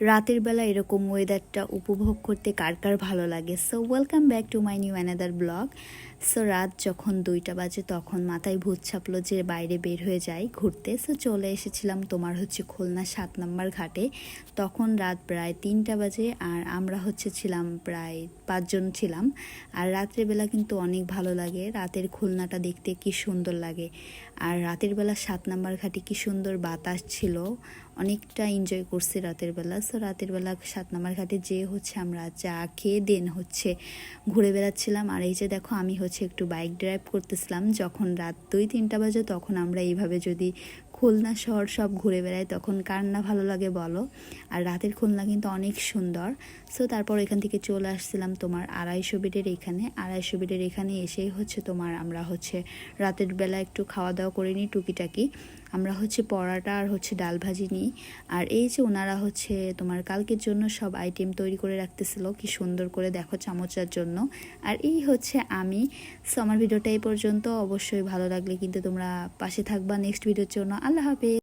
রাতের বেলা এরকম ওয়েদারটা উপভোগ করতে কার কার ভালো লাগে? So welcome back to my new another blog so রাত যখন দুইটা বাজে, তখন মাথায় ভূত ছাপলো যে বাইরে বের হয়ে যাই ঘুরতে। সো চলে এসেছিলাম তোমার হচ্ছে খুলনা সাত নম্বর ঘাটে। তখন রাত প্রায় তিনটা বাজে আর আমরা হচ্ছে ছিলাম প্রায় পাঁচজন ছিলাম। আর রাত্রের বেলা কিন্তু অনেক ভালো লাগে। রাতের খুলনাটা দেখতে কি সুন্দর লাগে। আর রাতের বেলা সাত নম্বর ঘাটে কি সুন্দর বাতাস ছিল। অনেকটা এনজয় করছি রাতের বেলা। সো রাতের বেলা সাত নম্বর ঘাটে যে হচ্ছে আমরা চা খেয়ে দেন হচ্ছে ঘুরে বেড়াচ্ছিলাম। আর এই যে দেখো, আমি হচ্ছে একটু বাইক ড্রাইভ করতেছিলাম। যখন রাত দুই তিনটা বাজে তখন আমরা এইভাবে যদি খুলনা শহর সব ঘুরে বেড়াই তখন কার না ভালো লাগে বলো। আর রাতের খুলনা কিন্তু অনেক সুন্দর। সো তারপর এখান থেকে চলে আসছিলাম তোমার আড়াইশো বেডের এখানে। আড়াইশো বেডের এখানে এসেই হচ্ছে তোমার আমরা হচ্ছে রাতের বেলা একটু খাওয়া দাওয়া করে নিই টুকিটাকি। আমরা হচ্ছে পরাটা আর হচ্ছে ডাল ভাজি নিই। আর এই যে ওনারা হচ্ছে তোমার কালকের জন্য সব আইটেম তৈরি করে রাখতেছিল, কি সুন্দর করে দেখো চামচার জন্য। আর এই হচ্ছে আমি। সো আমার ভিডিওটা এই পর্যন্ত। অবশ্যই ভালো লাগলে কিন্তু তোমরা পাশে থাকবা নেক্সট ভিডিওর জন্য। আল্লাহ হাফেজ।